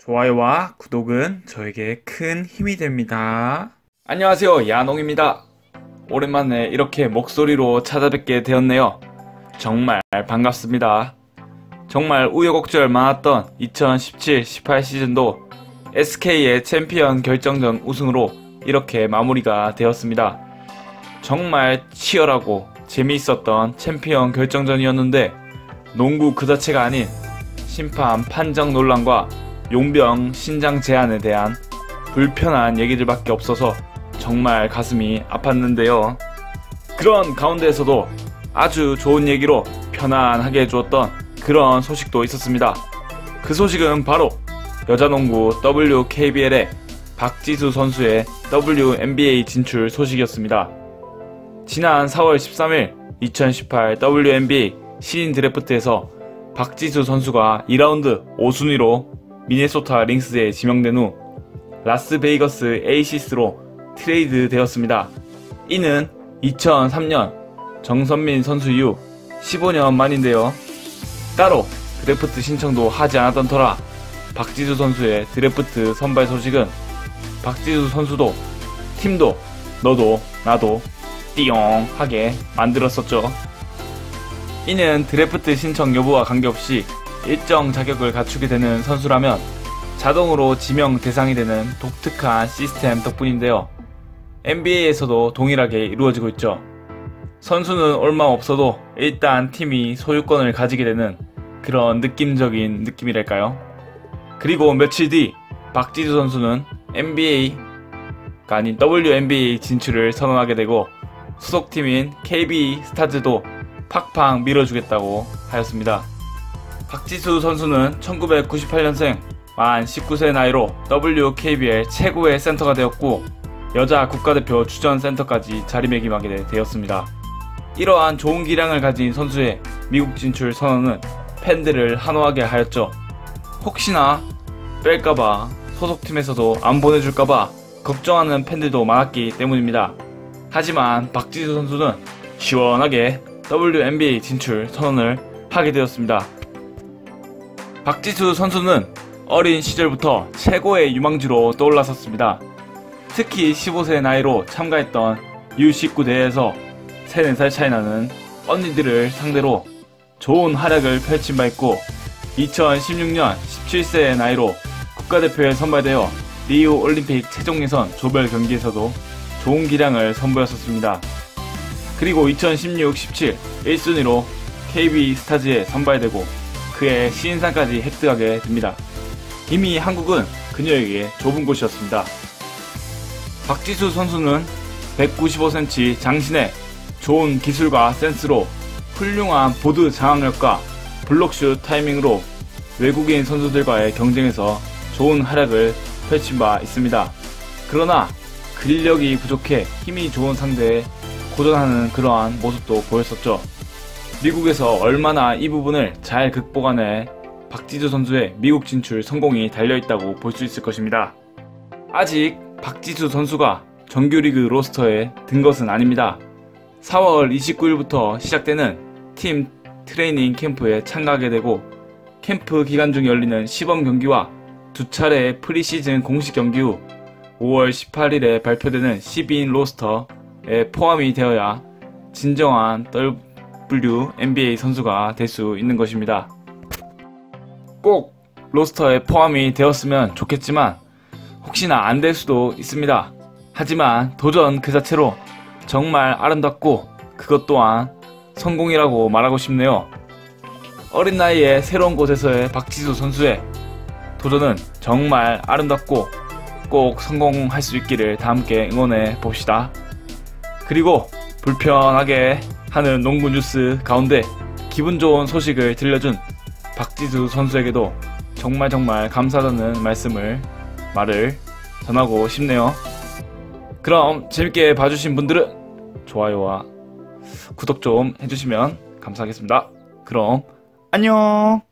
좋아요와 구독은 저에게 큰 힘이 됩니다. 안녕하세요. 야농입니다. 오랜만에 이렇게 목소리로 찾아뵙게 되었네요. 정말 반갑습니다. 정말 우여곡절 많았던 2017-18 시즌도 SK의 챔피언 결정전 우승으로 이렇게 마무리가 되었습니다. 정말 치열하고 재미있었던 챔피언 결정전이었는데 농구 그 자체가 아닌 심판 판정 논란과 용병 신장 제한에 대한 불편한 얘기들밖에 없어서 정말 가슴이 아팠는데요. 그런 가운데에서도 아주 좋은 얘기로 편안하게 해주었던 그런 소식도 있었습니다. 그 소식은 바로 여자농구 WKBL의 박지수 선수의 WNBA 진출 소식이었습니다. 지난 4월 13일 2018 WNBA 신인 드래프트에서 박지수 선수가 2라운드 5순위로 미네소타 링스에 지명된 후 라스베이거스 에이시스로 트레이드 되었습니다. 이는 2003년 정선민 선수 이후 15년 만인데요. 따로 드래프트 신청도 하지 않았던 터라 박지수 선수의 드래프트 선발 소식은 박지수 선수도 팀도 너도 나도 띠용하게 만들었었죠. 이는 드래프트 신청 여부와 관계없이 일정 자격을 갖추게 되는 선수라면 자동으로 지명 대상이 되는 독특한 시스템 덕분인데요. NBA에서도 동일하게 이루어지고 있죠. 선수는 얼마 없어도 일단 팀이 소유권을 가지게 되는 그런 느낌적인 느낌이랄까요? 그리고 며칠 뒤 박지수 선수는 NBA가 아닌 WNBA 진출을 선언하게 되고 소속팀인 KB 스타즈도 팍팍 밀어주겠다고 하였습니다. 박지수 선수는 1998년생 만 19세 나이로 WKBL 최고의 센터가 되었고 여자 국가대표 주전 센터까지 자리매김하게 되었습니다. 이러한 좋은 기량을 가진 선수의 미국 진출 선언은 팬들을 한호하게 하였죠. 혹시나 뺄까봐 소속팀에서도 안 보내줄까봐 걱정하는 팬들도 많았기 때문입니다. 하지만 박지수 선수는 시원하게 WNBA 진출 선언을 하게 되었습니다. 박지수 선수는 어린 시절부터 최고의 유망주로 떠올랐었습니다. 특히 15세 나이로 참가했던 U19 대회에서 3, 4살 차이 나는 언니들을 상대로 좋은 활약을 펼친 바 있고 2016년 17세 나이로 국가대표에 선발되어 리우 올림픽 최종 예선 조별 경기에서도 좋은 기량을 선보였었습니다. 그리고 2016-17 1순위로 KB 스타즈에 선발되고 그의 시인상까지 획득하게 됩니다. 이미 한국은 그녀에게 좁은 곳이었습니다. 박지수 선수는 195cm 장신의 좋은 기술과 센스로 훌륭한 보드 장악력과 블록슛 타이밍으로 외국인 선수들과의 경쟁에서 좋은 활약을 펼친 바 있습니다. 그러나 근력이 부족해 힘이 좋은 상대에 고전하는 그러한 모습도 보였었죠. 미국에서 얼마나 이 부분을 잘 극복하네 박지수 선수의 미국 진출 성공이 달려있다고 볼 수 있을 것입니다. 아직 박지수 선수가 정규리그 로스터에 든 것은 아닙니다. 4월 29일부터 시작되는 팀 트레이닝 캠프에 참가하게 되고 캠프 기간 중 열리는 시범 경기와 두 차례의 프리시즌 공식 경기 후 5월 18일에 발표되는 12인 로스터에 포함이 되어야 진정한 WNBA 선수가 될 수 있는 것입니다. 꼭 로스터에 포함이 되었으면 좋겠지만 혹시나 안 될 수도 있습니다. 하지만 도전 그 자체로 정말 아름답고 그것 또한 성공이라고 말하고 싶네요. 어린 나이에 새로운 곳에서의 박지수 선수의 도전은 정말 아름답고 꼭 성공할 수 있기를 다 함께 응원해 봅시다. 그리고 불편하게 하는 농구 뉴스 가운데 기분 좋은 소식을 들려준 박지수 선수에게도 정말 정말 감사하다는 말씀을 말을 전하고 싶네요. 그럼 재밌게 봐주신 분들은 좋아요와 구독 좀 해주시면 감사하겠습니다. 그럼 안녕!